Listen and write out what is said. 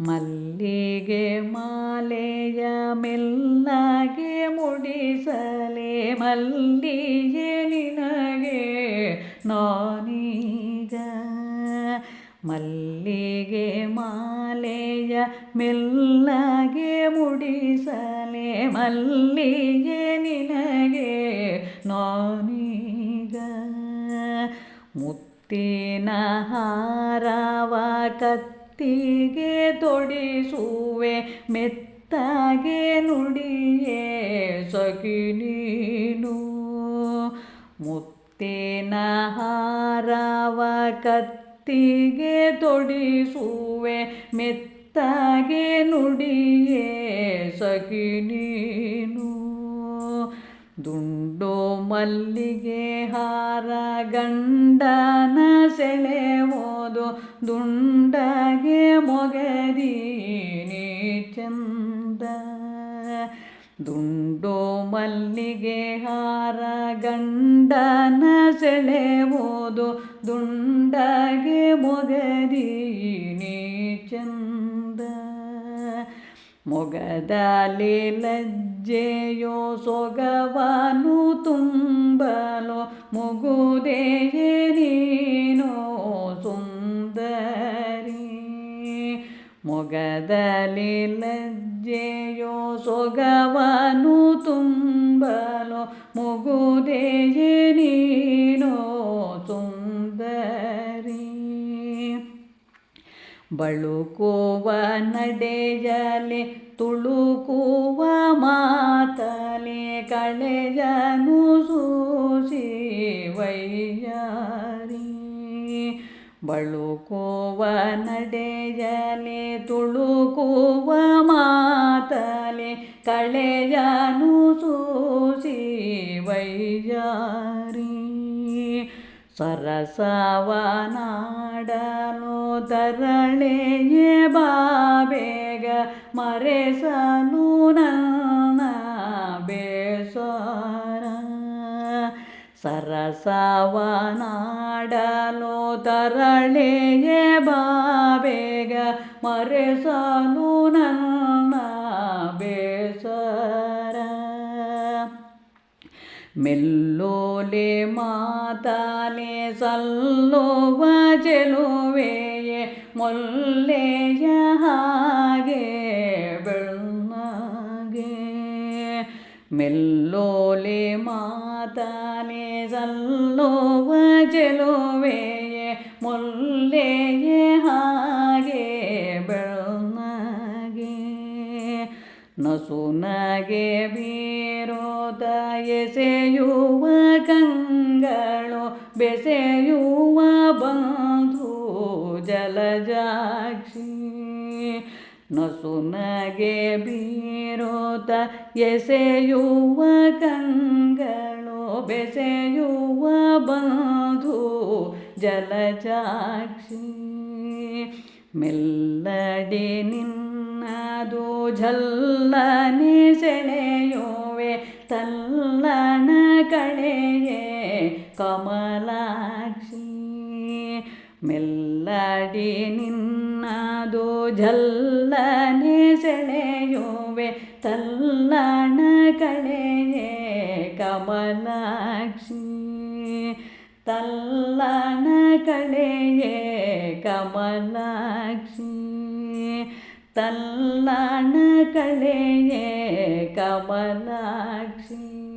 ಮಲ್ಲಿಗೆ ಮಾಲೆಯ ಮೆಲ್ಲಗೆ ಮುಡಿಸಲೆ, ಮಲ್ಲಿಗೆ ನಿನಗೆ ನಾನೀಗ. ಮಲ್ಲಿಗೆ ಮಾಲೆಯ ಮೆಲ್ಲಗೆ ಮುಡಿಸಲೆ, ಮಲ್ಲಿಗೆ ನಿನಗೆ ನಾನೀಗ. ಮುತ್ತಿನ ಹಾರವ ಕತ್ತಿಗೆ ತೊಡಿಸುವೆ ಮೆತ್ತಗೆ ನುಡಿಯೇ ಸಖಿ ನೀನು. ಮುತ್ತಿನ ಹಾರವ ಕತ್ತಿಗೆ ತೊಡಿಸುವೆ ಮೆತ್ತಗೆ ನುಡಿಯೇ ಸಖಿ ನೀನು. ದುಂಡೋ ಮಲ್ಲಿಗೆ ಹಾರ ಗಂಡನ ಸೆಳೆವೋದು ದುಂಡಗೆ ಮೊಗದೀನಿ ಚಂದ. ದುಂಡೋ ಮಲ್ಲಿಗೆ ಹಾರ ಗಂಡನ ಸೆಳೆವೋದು ದುಂಡಗೆ ಮೊಗದೀನಿ ಚಂದ. ಮೊಗದಲ್ಲಿ ಲಜ್ಜೆಯೋ ಸೊಗವನು ತುಂಬಲು ಮುಗುದೆಯೇ ನೀನೋ ಸುಂದರಿ. ಮೊಗದಲ್ಲಿ ಲಜ್ಜೆಯೋ ಸೊಗವನು ತುಂಬಲು ಮುಗುದೆಯೇ ನೀನೋ ಬಳುಕುವ ನಡೆಯಲೆ ತುಳುಕುವ ಮಾತಲೆ ಕಳೆಯನು ಸೂಸಿ ವೈಯಾರಿ ಬಳುಕುವ ನಡೆಯಲೆ ತುಳುಕುವ ಮಾತಲೆ ಕಳೆಯನು ಸೂಸಿ ವೈಯಾರಿ ಸರಸವನಾಡಲು ತರಳೆಯೇ ಬಾಬೇಗ ಮರೆಸನು ನನ್ನ ಬೇಸರ. ಸರಸವನಾಡಲು ತರಳೆಯೇ ಬಾಬೇಗ ಮರೆಸನು ನನ್ನ ಬೇಸರ. ಮೆಲ್ಲೋಲೆ ಮಾತಾನೆ ಸಲ್ಲೋವ ಚೆಲುವೆಯೇ ಮೊಲ್ಲೆಯ ಹಾಗೆ ಬೆಳ್ಳಗೆ ಮೆಲ್ಲೋಲೆ ಮಾತಾನೆ ಸಲ್ಲೋವ ಚೆಲುವೆಯೇ ಮೊಲ್ಲೆಯ ಹಾಗೆ ನಸುನಗೆ ಬೀರೋತ ಎಸೆಯುವ ಕಂಗಳು ಬೆಸೆಯುವ ಬಂಧು ಜಲಜಾಕ್ಷಿ. ನಸುನಗೆ ಬೀರೋತ ಎಸೆಯುವ ಕಂಗಳು ಬೆಸೆಯುವ ಬಂಧು ಜಲಜಾಕ್ಷಿ. ಮೆಲ್ಲಡೆ ನಿನ್ನದು ಜಲ್ಲನೆ ಸೆಳೆಯೋವೆ ತಲ್ಲನ ಕಳೆಯೇ ಕಮಲಾಕ್ಷಿ. ಮೆಲ್ಲಡಿ ನಿನ್ನದು ಜಲ್ಲನೆ ಸೆಳೆಯೋವೆ, ತಲ್ಲಣ ಕಳೆಯೇ ಕಮಲಾಕ್ಷಿ. ತಲ್ಲಣ ಕಳೆಯೇ ಕಮಲಾಕ್ಷಿ. ತಲ್ಲಣ ಕಳೆಯೇ ಕಮಲಾಕ್ಷಿ